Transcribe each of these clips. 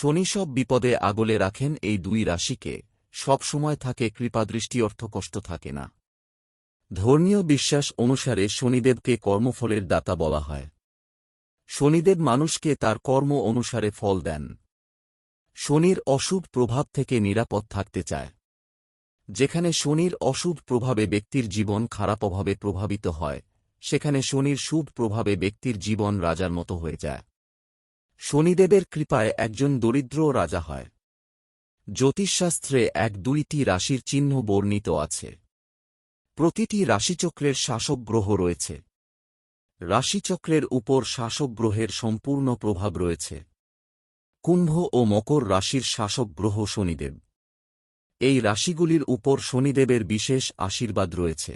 শনি সব বিপদে আগলে রাখেন এই দুই রাশিকে। সব সময় থাকে কৃপাদৃষ্টি, অর্থ কষ্ট থাকে না। ধর্মীয় বিশ্বাস অনুসারে শনিদেবকে কর্মফলের দাতা বলা হয়। শনিদেব মানুষকে তার কর্ম অনুসারে ফল দেন। শনির অশুভ প্রভাব থেকে নিরাপদ থাকতে চায়। যেখানে শনির অশুভ প্রভাবে ব্যক্তির জীবন খারাপ অভাবে প্রভাবিত হয়, সেখানে শনির শুভ প্রভাবে ব্যক্তির জীবন রাজার মতো হয়ে যায়। শনিদেবের কৃপায় একজন দরিদ্র রাজা হয়। জ্যোতিষশাস্ত্রে এক দুইটি রাশির চিহ্ন বর্ণিত আছে। প্রতিটি রাশিচক্রের শাসক গ্রহ রয়েছে। রাশিচক্রের উপর শাসক গ্রহের সম্পূর্ণ প্রভাব রয়েছে। কুম্ভ ও মকর রাশির শাসক গ্রহ শনিদেব। এই রাশিগুলির উপর শনিদেবের বিশেষ আশীর্বাদ রয়েছে।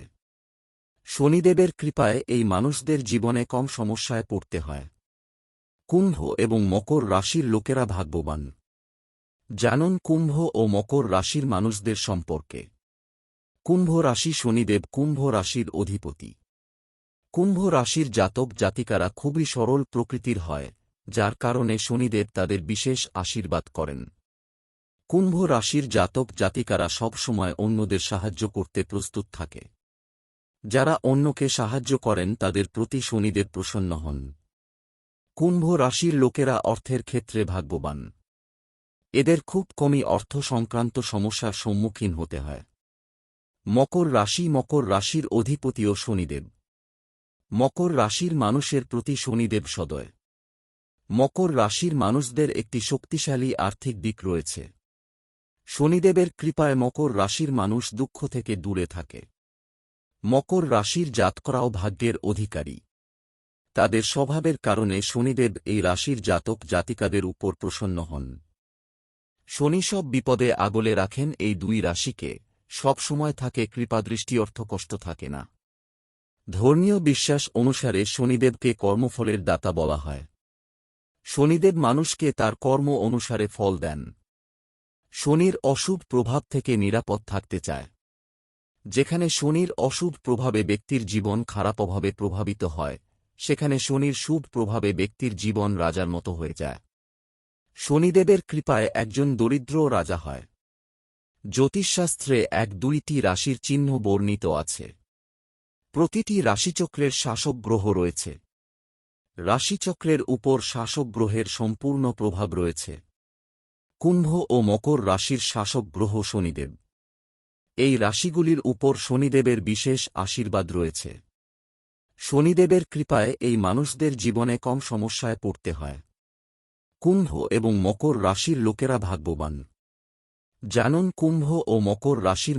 শনিদেবের কৃপায় এই মানুষদের জীবনে কম সমস্যায় পড়তে হয়। কুম্ভ এবং মকর রাশির লোকেরা ভাগ্যবান। জানুন কুম্ভ ও মকর রাশির মানুষদের সম্পর্কে। কুম্ভ রাশি শনিদেব, কুম্ভ রাশির অধিপতি। কুম্ভ রাশির জাতক জাতিকারা খুবই সরল প্রকৃতির হয়, যার কারণে শনিদেব তাদের বিশেষ আশীর্বাদ করেন। কুম্ভ রাশির জাতক জাতিকারা সবসময় অন্যদের সাহায্য করতে প্রস্তুত থাকে। যারা অন্যকে সাহায্য করেন তাদের প্রতি শনিদেব প্রসন্ন হন। কুম্ভ রাশির লোকেরা অর্থের ক্ষেত্রে ভাগ্যবান। এদের খুব কমই অর্থ সংক্রান্ত সমস্যার সম্মুখীন হতে হয়। মকর রাশি মকর রাশির অধিপতিও শনিদেব। মকর রাশির মানুষের প্রতি শনিদেব সদয়। মকর রাশির মানুষদের একটি শক্তিশালী আর্থিক দিক রয়েছে। শনিদেবের কৃপায় মকর রাশির মানুষ দুঃখ থেকে দূরে থাকে। মকর রাশির জাতকরাও ভাগ্যের অধিকারী। তাদের স্বভাবের কারণে শনিদেব এই রাশির জাতক জাতিকাদের উপর প্রসন্ন হন। শনি সব বিপদে আগলে রাখেন এই দুই রাশিকে, সব সময় থাকে কৃপাদৃষ্টি অর্থ কষ্ট থাকে না। ধর্মীয় বিশ্বাস অনুসারে শনিদেবকে কর্মফলের দাতা বলা হয়। শনিদেব মানুষকে তার কর্ম অনুসারে ফল দেন। শনির অশুভ প্রভাব থেকে নিরাপদ থাকতে চায়। যেখানে শনির অশুভ প্রভাবে ব্যক্তির জীবন খারাপ অভাবে প্রভাবিত হয় সেখানে শনির শুভ প্রভাবে ব্যক্তির জীবন রাজার মতো হয়ে যায়। শনিদেবের কৃপায় একজন দরিদ্র রাজা হয়। জ্যোতিষশাস্ত্রে এক দুইটি রাশির চিহ্ন বর্ণিত আছে। প্রতিটি রাশিচক্রের শাসক গ্রহ রয়েছে। রাশিচক্রের উপর শাসক গ্রহের সম্পূর্ণ প্রভাব রয়েছে। কুম্ভ ও মকর রাশির শাসক গ্রহ শনিদেব। এই রাশিগুলির উপর শনিদেবের বিশেষ আশীর্বাদ রয়েছে। শনিদেবের কৃপায় এই মানুষদের জীবনে কম সমস্যায় পড়তে হয়। কুম্ভ এবং মকর রাশির লোকেরা ভাগ্যবান। জানুন কুম্ভ ও মকর রাশির